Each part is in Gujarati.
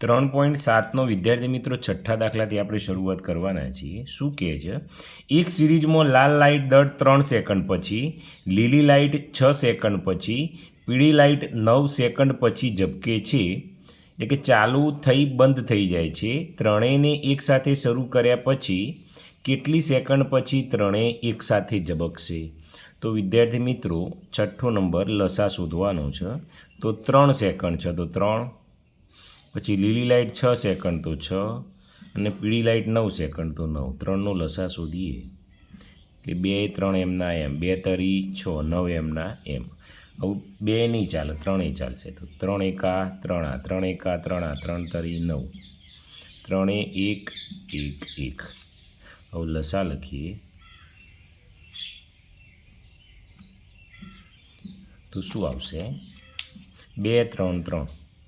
ત્રણ પોઈન્ટ સાતનો વિદ્યાર્થી મિત્રો છઠ્ઠા દાખલાથી આપણે શરૂઆત કરવાના છીએ. શું કહે છે? એક સિરીઝમાં લાલ લાઇટ દર ત્રણ સેકન્ડ પછી, લીલી લાઇટ છ સેકન્ડ પછી, પીળી લાઇટ નવ સેકન્ડ પછી ઝબકે છે. એટલે કે ચાલુ થઈ બંધ થઈ જાય છે. ત્રણેયને એકસાથે શરૂ કર્યા પછી, કેટલી સેકન્ડ પછી ત્રણેય એકસાથે ઝબકશે? તો વિદ્યાર્થી મિત્રો, છઠ્ઠો નંબર લસા શોધવાનો છે. તો ત્રણ સેકન્ડ છે. તો ત્રણ પછી લીલી લાઇટ છ સેકન્ડ તો છ અને પીળી લાઇટ નવ સેકન્ડ તો નવ. ત્રણનો લસા શોધીએ. કે બે ત્રણ એમના એમ. બે તરી છ, નવ એમના એમ. હવે બે નહીં ચાલે, ત્રણેય ચાલશે. તો ત્રણ એકા, ત્રણ આ. ત્રણ એકા, ત્રણ આ. ત્રણ તરી નવ. ત્રણે એક એક એક. હવે લસા લખીએ. તો શું આવશે? બે, ત્રણ ત્રણ.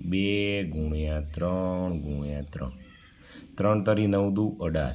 બે ગુણ્યા ત્રણ ગુણ્યા ત્રણ. ત્રણ તરી નવ દુ અઢાર.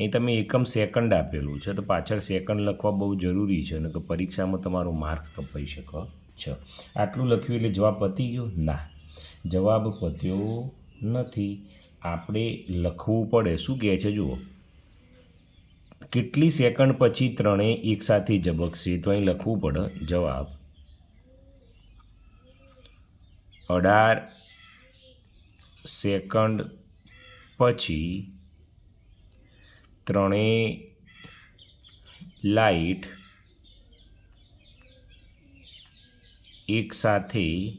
અહીં તમે એકમ સેકન્ડ આપેલું છે, તો પાછળ સેકન્ડ લખવા બહુ જરૂરી છે અને કે પરીક્ષામાં તમારો માર્ક્સ કપાઈ શકો. છે. આટલું લખ્યું એટલે જવાબ પતી ગયો? ના. જવાબ પત્યો નથી. આપણે લખવું પડે. શું કહે છે? જુઓ. કેટલી સેકન્ડ પછી ત્રણેય એકસાથે ઝબકશે, તો અહીં લખવું પડે. જવાબ અઢાર સેકન્ડ પછી ત્રણેય લાઇટ એકસાથે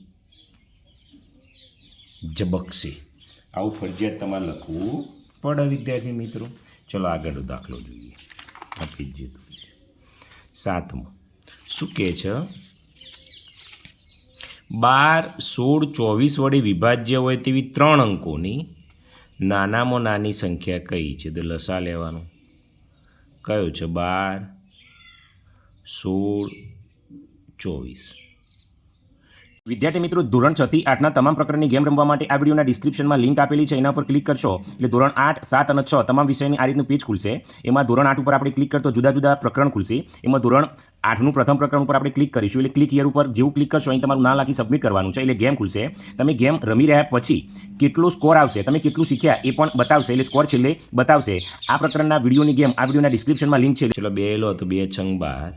ઝબકશે. આવું ફરજિયાત તમારે લખવું પડે વિદ્યાર્થી મિત્રો. ચલો આગળનો દાખલો જોઈએ. આપી જ સાતમું. શું કહે છે? બાર, સોળ, ચોવીસ વડે વિભાજ્ય હોય તેવી ત્રણ અંકોની નાનામાં નાની સંખ્યા કઈ છે? તો લસા લેવાનું. કયો છે? બાર, સોળ, ચોવીસ. વિદ્યાર્થી મિત્રો, ધોરણ છ થી આઠના તમામ પ્રકારની ગેમ રમવા માટે આ વિડીયોના ડિસ્ક્રિપ્શનમાં લિંક આપેલી છે, એના પર ક્લિક કરશો. એટલે ધોરણ આઠ, સાત અને છ તમામ વિષયની આ રીતનું પેજ ખુલશે. એમાં ધોરણ આઠ ઉપર આપણે ક્લિક કરતો જુદા જુદા પ્રકરણ ખુલશે. એમાં ધોરણ આઠનું પ્રથમ પ્રકરણ ઉપર આપણે ક્લિક કરીશું. એટલે ક્લિક યર ઉપર જેવું ક્લિક કરશો, અહીં તમારું નામ લખી સબમિટ કરવાનું છે. એટલે ગેમ ખુલશે. તમે ગેમ રમી રહ્યા પછી કેટલો સ્કોર આવશે, તમે કેટલું શીખ્યા એ પણ બતાવશે. એટલે સ્કોર છેલ્લે બતાવશે. આ પ્રકરણના વિડીયોની ગેમ, આ વિડીયોના ડિસ્ક્રિપ્શનમાં લિંક છે. ચલો બે લો તો બે છંગ બાર,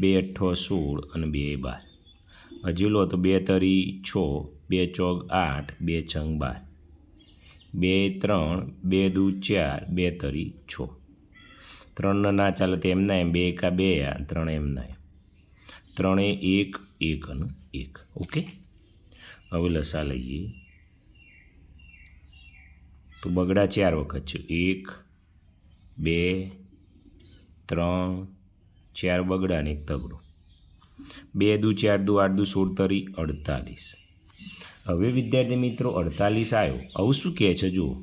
બે અઠ્ઠો સોળ અને બે બાર. હજી લો તો બે તરી છ, બે ચોગ આઠ, બે છંગ બાર. બે ત્રણ, બે દુ ચાર, બે તરી છ. ત્રણના ના ચાલે તો એમના એમ બે એકા બે આ, ત્રણ એમના એમ ત્રણે એક એક અને એક. ઓકે? હવે લસા લઈએ. તો બગડા ચાર વખત છે. એક, બે, ત્રણ, ચાર બગડા ને એક તગડો. બે દુ ચાર દુ આઠ દુ સોળ તરી અડતાલીસ. હવે વિદ્યાર્થી મિત્રો અડતાલીસ આવ્યો આવું શું કહે છે? જુઓ.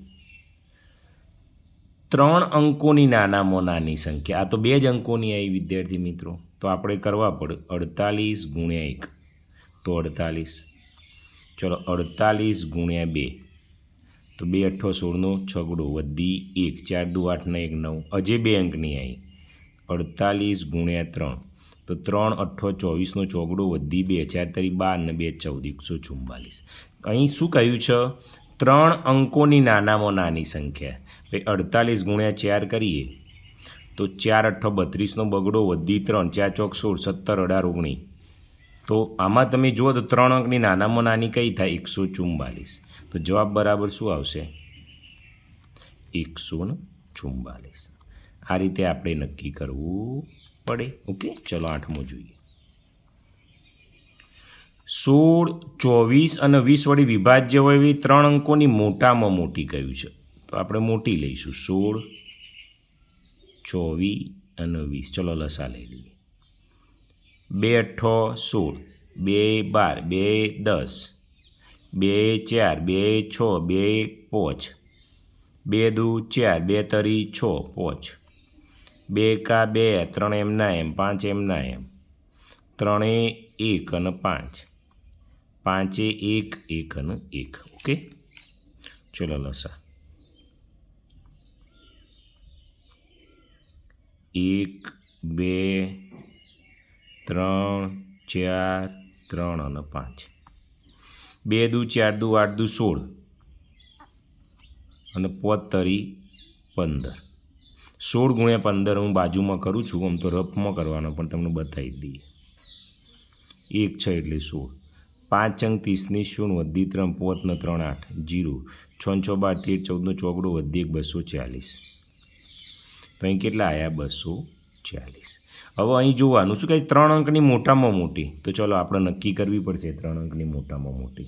ત્રણ અંકોની નાનામાં નાની સંખ્યા. આ તો બે જ અંકોની આવી વિદ્યાર્થી મિત્રો. તો આપણે કરવા પડે અડતાલીસ ગુણ્યા એક. તો અડતાલીસ. ચલો અડતાલીસ ગુણ્યા બે. તો બે અઠ્ઠો સોળનો છગડો વધી એક. ચાર દુ આઠને એક નવ. હજે બે અંકની આવી અડતાલીસ ગુણ્યા ત્રણ. તો ત્રણ અઠ્ઠો ચોવીસનો ચોગડો વધી બે, ચાર તરી બાર ને બે ચૌદ, એકસો ચુમ્માલીસ અહીં શું કહ્યું છે? ત્રણ અંકોની નાનામાં નાની સંખ્યા. ભાઈ, અડતાલીસ ગુણ્યા ચાર કરીએ. તો ચાર અઠ્ઠો બત્રીસનો બગડો વધી ત્રણ, ચાર ચોક સોળ, સત્તર અઢાર ઓગણી તો આમાં તમે જુઓ તો ત્રણ અંકની નાનામાં નાની કઈ થાય? એકસો ચુમ્માલીસ તો જવાબ બરાબર શું આવશે? એકસો ને ચુમ્માલીસ આ રીતે આપણે નક્કી કરવું. પડે ઓકે ચલો આઠમો જોઈએ સોળ ચોવીસ અને વીસ વળી વિભાજ્ય હોય એવી ત્રણ અંકોની મોટામાં મોટી કહ્યું છે? તો આપણે મોટી લઈશું. સોળ, ચોવીસ અને વીસ. ચલો લસા લઈ લઈએ. બે અઠ્ઠો સોળ. બે, બાર. બે, દસ. બે, ચાર. બે, છ. બે, પાંચ. બે, દુ, ચાર. બે, તરી, છ. પાંચ. બે કા બે, ત્રણ એમના એમ, પાંચ એમના એમ. ત્રણે એક અને પાંચ. પાંચે એક એક અને એક. ઓકે? ચલો લસા. એક, બે, ત્રણ, ચાર, ત્રણ અને પાંચ. બે દુ ચાર દુ આઠ દુ સોળ. અને પોતરી પંદર. સોળ ગુણ્યા પંદર હું બાજુમાં કરું છું, આમ તો રફમાં કરવાનો, પણ તમને બતાવી દઈએ. એક છ એટલે સોળ. પાંચ અંક ત્રીસની શૂન્ય વધી ત્રણ પોતને ત્રણ આઠ, જીરો. છ છ બાર, તેર ચૌદનો ચોકડો વધી એક, બસો ચાલીસ. તો અહીં કેટલા આવ્યા બસો ચાલીસ. હવે અહીં જોવાનું શું કહે ત્રણ અંકની મોટામાં મોટી. તો ચલો આપણે નક્કી કરવી પડશે ત્રણ અંકની મોટામાં મોટી.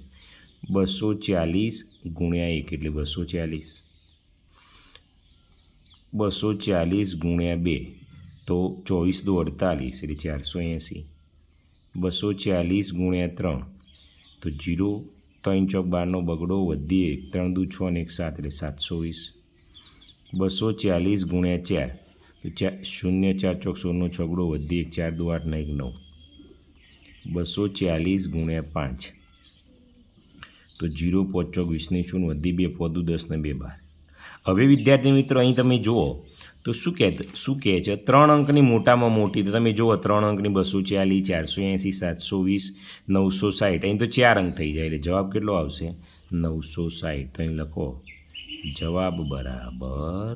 બસો ચાલીસ ગુણ્યા એક એટલે બસો ચાલીસ. બસો ચાલીસ ગુણ્યા બે, તો ચોવીસ દો અડતાલીસ એટલે ચારસો એંસી. બસો ચાલીસ ગુણ્યા ત્રણ, તો જીરો, ત્રણ ચોક બારનો બગડો વધી એક, ત્રણ દુ છ અને એક સાત, એટલે સાતસો વીસ. બસો ચાલીસ ગુણ્યા ચાર, તો ચાર શૂન્ય ચાર ચોક સોળનો છગડો વધી એક, ચાર દુ આઠ ને એક નવ. બસો ચાલીસ ગુણ્યા પાંચ, તો જીરો પોચ ચોક વીસની શૂન્ય, વધી બે પોદું દસ ને બે બાર. હવે વિદ્યાર્થી મિત્રો, અહીં તમે જુઓ, તો શું કહે શું કહે છે? ત્રણ અંકની મોટામાં મોટી, તો તમે જુઓ, ત્રણ અંકની બસો ચાલીસ, ચારસો એંસી, સાતસો વીસ, નવસો સાઠ અહીં તો ચાર અંક થઈ જાય, એટલે જવાબ કેટલો આવશે? નવસો સાઠ તો અહીં લખો, જવાબ બરાબર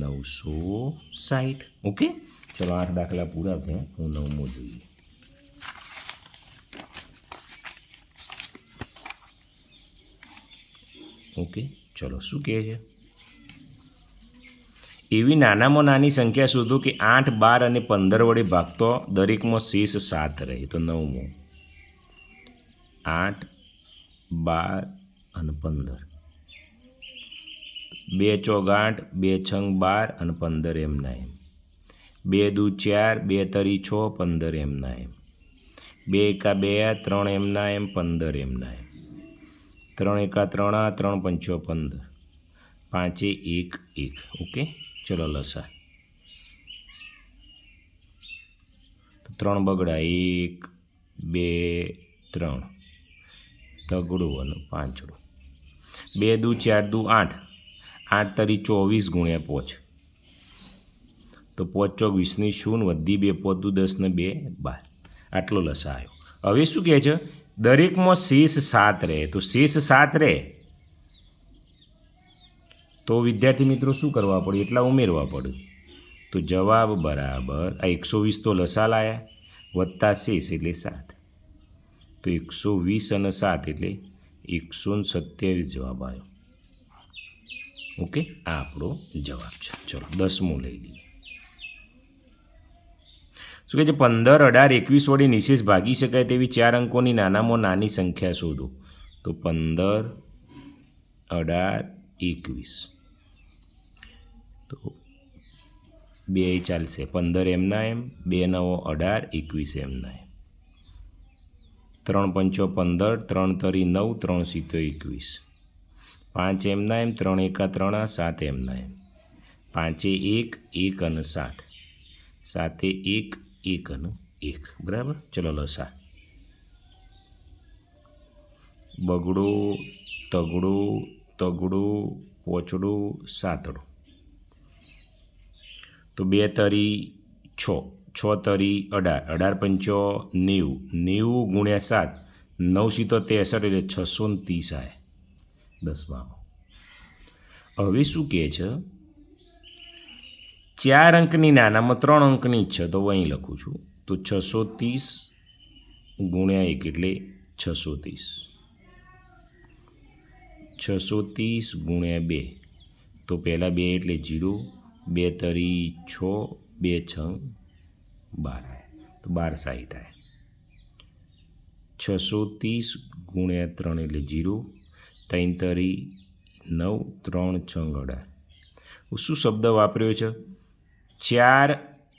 નવસો સાઠ ઓકે? ચલો, આઠ દાખલા પૂરા થયા. હું નવમો જોઈએ. ઓકે? ચલો, શું કહે છે? એવી નાનામાં નાની સંખ્યા શોધો કે આઠ, બાર અને પંદર વડે ભાગતો દરેકમાં શેષ સાત રહે. તો નવમો. આઠ, બાર અને પંદર. બે ચોક આઠ, બે છંગ બાર અને પંદર એમના એમ બે દુ ચાર, બે તરી છ, પંદર એમના એમ બે એકા બે, ત્રણ એમના એમ પંદર એમના એમ ત્રણ એકા ત્રણ ત્રણ પંચો પંદર. પાંચે એક એક. ઓકે? ચલો લસા. ત્રણ બગડા, એક, બે, ત્રણ. તગડું અને પાંચડું. બે દુ, ચાર દુ, આઠ. આઠ તરી ચોવીસ ગુણ્યા પોચ. તો પોચ ચોક વીસની શૂન્ય વધી બે પોતું દસ ને બે, બાર. આટલો લસા આવ્યો. હવે શું કહે છે? દરેકમાં શેષ સાત રહે. તો શેષ સાત રહે? તો વિદ્યાર્થી મિત્રો શું કરવા પડે? એટલા ઉમેરવા પડે. તો જવાબ બરાબર આ એકસો વીસ તો લસા લાયા, વત્તા શેષ એટલે સાત. તો એકસો વીસ અને સાત એટલે એકસો ને સત્યાવીસ જવાબ આવ્યો ઓકે, આ આપણો જવાબ છે. ચલો, દસમો લઈ લઈએ. શું કહે છે? પંદર, અઢાર, એકવીસ વડે નિશેષ ભાગી શકાય તેવી ચાર અંકોની નાનામાં નાની સંખ્યા શોધો. તો પંદર, અઢાર એકવીસ. તો બે ચાલશે. પંદર એમના એમ, બે નવો અઢાર, એકવીસ એમના એમ. ત્રણ પંચો પંદર, ત્રણ તરી નવ, ત્રણ સિત્તો એકવીસ. પાંચ એમના એમ, ત્રણ એકા ત્રણ, સાત એમના એમ. પાંચે એક એક અને સાત. સાતે એક એક અને એક. બરાબર? ચલો લસા બગડો, તગડો તગડો, પોચડું, સાતડું. તો બે તરી છ છ તરી અઢાર અઢાર પંચો નેવું. નેવું ગુણ્યા સાત, નવ સીતો તેસઠ એટલે છસો ને ત્રીસ આવે દસમામાં હવે શું કહે છે? ચાર અંકની નાનામાં ત્રણ અંકની છે, તો અહીં લખું છું. તો છસો ત્રીસ ગુણ્યા એક એટલે છસો ત્રીસ. છસો ત્રીસ ગુણ્યા બે. તો પહેલાં બે એટલે જીરો, બે તરી છ, બે છ, બાર આવે તો બાર સાઠ આવે છસો ત્રીસ ગુણ્યા ત્રણ એટલે જીરો, ત્રણ તરી નવ, ત્રણ છ અઢાર શું શબ્દ વાપર્યો છે? ચાર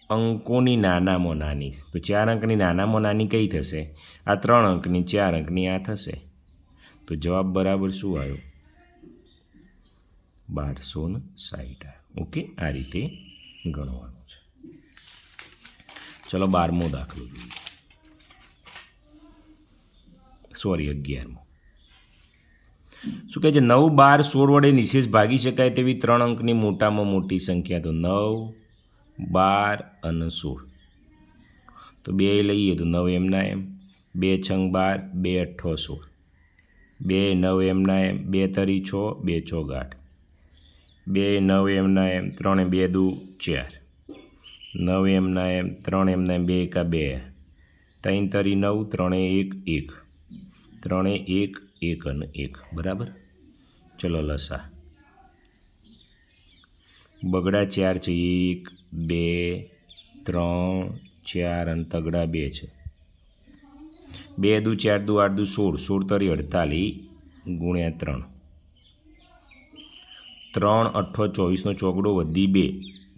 અંકોની નાનામાં નાની. તો ચાર અંકની નાનામાં નાની કઈ થશે? આ ત્રણ અંકની, ચાર અંકની, આ થશે. તો જવાબ બરાબર શું આવ્યો? બારસો ને આવ્યો ઓકે? આ રીતે ગણવાનું છે. ચલો બારમો દાખલો જોઈએ. સોરી અગિયારમો. શું કહે છે? નવ બાર સોળ વડે નિશેષ ભાગી શકાય તેવી ત્રણ અંકની મોટામાં મોટી સંખ્યા તો નવ બાર અને સોળ. તો બે લઈએ તો નવ એમના એમ. બે છંગ બાર, બે અઠ્ઠો સોળ. બે નવ એમના એમ. બે તરી છ, બે છ આઠ બે નવ એમના એમ ત્રણે બે દુ ચાર. નવ એમના એમ ત્રણ એમના એમ બે એકા બે. ત્રણ તરી નવ, ત્રણે એક એક. ત્રણે એક એક અને એક. બરાબર? ચલો લસા. બગડા ચાર છે. એક, બે, ત્રણ, ચાર અને તગડા બે છે. બે દુ ચાર દુ આઠ દુ સોળ. સોળ તરી અડતાલીસ ગુણ્યા ત્રણ. ત્રણ અઠ્ઠો ચોવીસનો ચોકડો વધી બે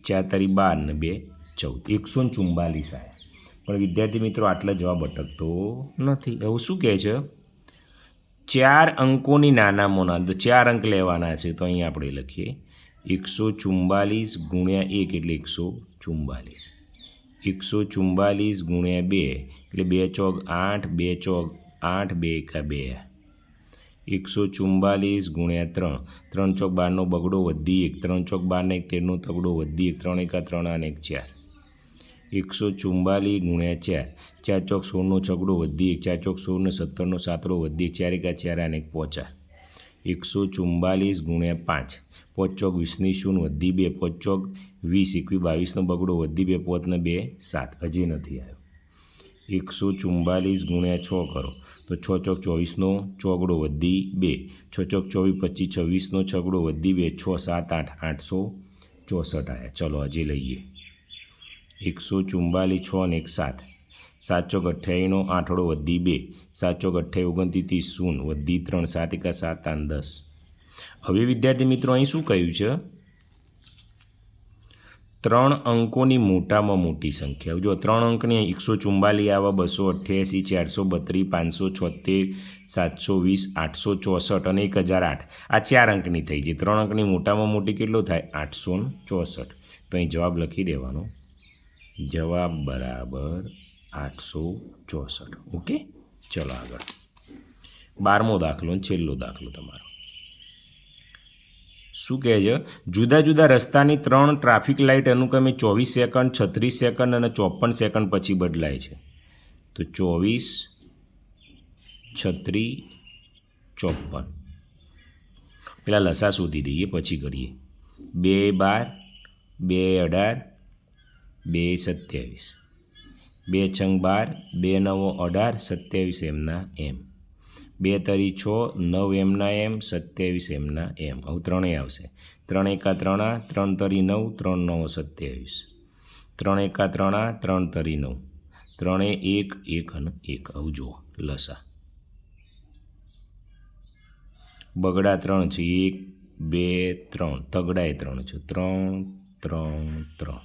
ચાર તારી બાર ને બે, ચૌદ. એકસો ને ચુમ્બાલીસ આવ્યા પણ વિદ્યાર્થી મિત્રો, આટલા જવાબ અટકતો નથી. એવું શું કહે છે? ચાર અંકોની નાના તો ચાર અંક લેવાના છે, તો અહીં આપણે લખીએ. એકસો ચુમ્બાલીસ ગુણ્યા એક એટલે એકસો ચુમ્બાલીસ એકસો ચુમ્બાલીસ ગુણ્યા બે એટલે બે ચોક આઠ, બે ચોક આઠ, બે એકા બે. એકસો ચુમ્બાલીસ ગુણ્યા ત્રણ. ત્રણ ચોક બારનો બગડો વધી એક. ત્રણ ચોક બારને એક, તેરનો તગડો વધી એક. ત્રણ એકા, ત્રણ અને એક ચાર. એકસો ચુમ્બાલીસ ગુણ્યા ચાર. ચાર ચોક સોળનો છગડો વધી એક. ચાર ચોક સોળને સત્તરનો સાતડો વધી એક. ચાર એકા, ચાર અને એક પોચા. એકસો ચુમ્બાલીસ ગુણ્યા પાંચ. પોચ ચોક વીસની શૂન્ય વધી બે. પોચ ચોક વીસ, એકવી બાવીસનો બગડો વધી બે. પોતને બે, સાત. હજી નથી આવ્યો. એકસો ચુમ્બાલીસ ગુણ્યા છ કરો. તો છ ચોક ચોવીસનો ચોગડો વધી બે. છ ચોક ચોવીસ પચીસ છવ્વીસનો છગડો વધી બે, છ સાત આઠ આઠસો ચોસઠ આવ્યા ચલો હજી લઈએ. એકસો ચુમ્બાલીસ છ અને એક સાત. સાત ચોક અઠ્યાવીનો આઠડો વધી બે. સાત ચોક અઠ્યાવી ઓગણત્રીસ શૂન્ય. વધી ત્રણ, સાત એકા સાત, આઠ દસ. હવે વિદ્યાર્થી મિત્રો અહીં શું કહ્યું છે? ત્રણ અંકોની મોટામાં મોટી સંખ્યા. જો ત્રણ અંકની એકસો ચુમ્બાલીસ આવા બસો અઠ્યાસી, ચારસો બત્રીસ, પાંચસો છોતેર, સાતસો વીસ, આઠસો ચોસઠ અને એક હજાર આઠ. આ ચાર અંકની થઈ ગઈ. ત્રણ અંકની મોટામાં મોટી કેટલો થાય? આઠસો ચોસઠ. તો અહીં જવાબ લખી દેવાનો. જવાબ બરાબર આઠસો ચોસઠ. ઓકે? ચલો આગળ. બારમો દાખલો છેલ્લો દાખલો તમારો. શું કહે છે? જુદા જુદા રસ્તાની ત્રણ ટ્રાફિક લાઇટ અનુક્રમે ચોવીસ સેકન્ડ, છત્રીસ સેકન્ડ અને ચોપન સેકન્ડ પછી બદલાય છે. તો ચોવીસ છત્રીસ ચોપન. પેલા લસા શોધી દઈએ, પછી કરીએ. બે બાર, બે અઢાર, બે સત્યાવીસ. બે છંગ બાર, બે નવો અઢાર, સત્યાવીસ એમના એમ. બે તરી છ, નવ એમના એમ, સત્યાવીસ એમના એમ. આવું ત્રણેય આવશે. ત્રણ એકા ત્રણા, ત્રણ તરી નવ, ત્રણ નવ સત્યાવીસ. ત્રણ એકા ત્રણા, ત્રણ તરી નવ. ત્રણે એક એક અને એક. આવું જુઓ, લસા. બગડા ત્રણ છે. એક, બે, ત્રણ. તગડાએ ત્રણ છે. ત્રણ ત્રણ ત્રણ.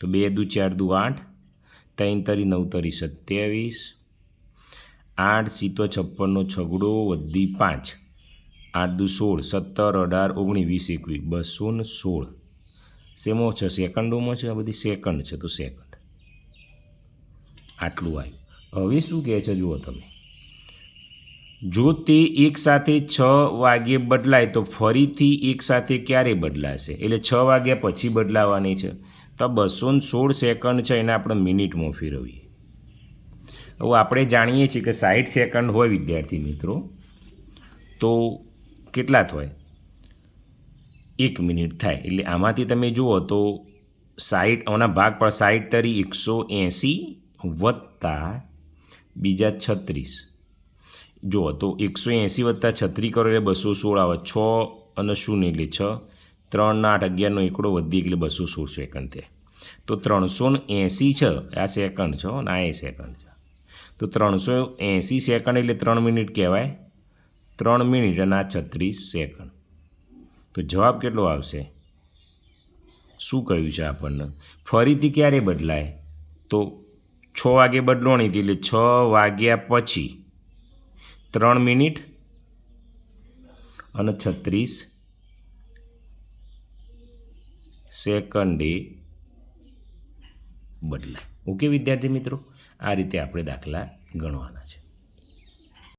તો બે દુ ચાર દુ આઠ. ત્રણ તરી નવ તરી સત્યાવીસ. આઠ સીતો છપ્પનનો છગડો વધી પાંચ. આઠ દુ સોળ, સત્તર, અઢાર ઓગણીસ વીસ, એકવીસ બસો ને સોળ. શેમાં છે? સેકન્ડોમાં છે? આ બધી સેકન્ડ છે તો સેકન્ડ. આટલું આવ્યું હવે શું કહે છે જુઓ તમે. જો તે એક સાથે છ વાગ્યે બદલાય તો ફરીથી એક સાથે ક્યારે બદલાશે? એટલે છ વાગ્યા પછી બદલાવાની છે. તો બસો સોળ સેકન્ડ છે, એને આપણે મિનિટમાં ફેરવીએ. હવે આપણે જાણીએ છીએ કે સાઠ સેકન્ડ હોય વિદ્યાર્થી મિત્રો. તો કેટલા થાય? એક મિનિટ થાય. એટલે આમાંથી તમે જુઓ તો સાઠ આના ભાગ પર સાઠ તરી એકસો એંસી વત્તા બીજા છત્રીસ. જુઓ તો એકસો એંસી વત્તા છત્રી કરો એટલે બસો સોળ આવે છ અને શૂન્ય એટલે છ. ત્રણના આઠ અગિયારનો એકડો વધી એટલે બસો સોળ સેકન્ડ થાય. તો ત્રણસો એંસી છે. આ સેકન્ડ છે અને આ એ સેકન્ડ છે. તો ત્રણસો એંસી સેકન્ડ એટલે ત્રણ મિનિટ કહેવાય. ત્રણ મિનિટ અને આ છત્રીસ સેકન્ડ. તો જવાબ કેટલો આવશે? શું કહ્યું છે આપણને? ફરીથી ક્યારે બદલાય? તો છ વાગે બદલવાની હતી એટલે છ વાગ્યા પછી ત્રણ મિનિટ અને છત્રીસ સેકન્ડે બદલાય. ઓકે વિદ્યાર્થી મિત્રો? આ રીતે આપણે દાખલા ગણવાના છે.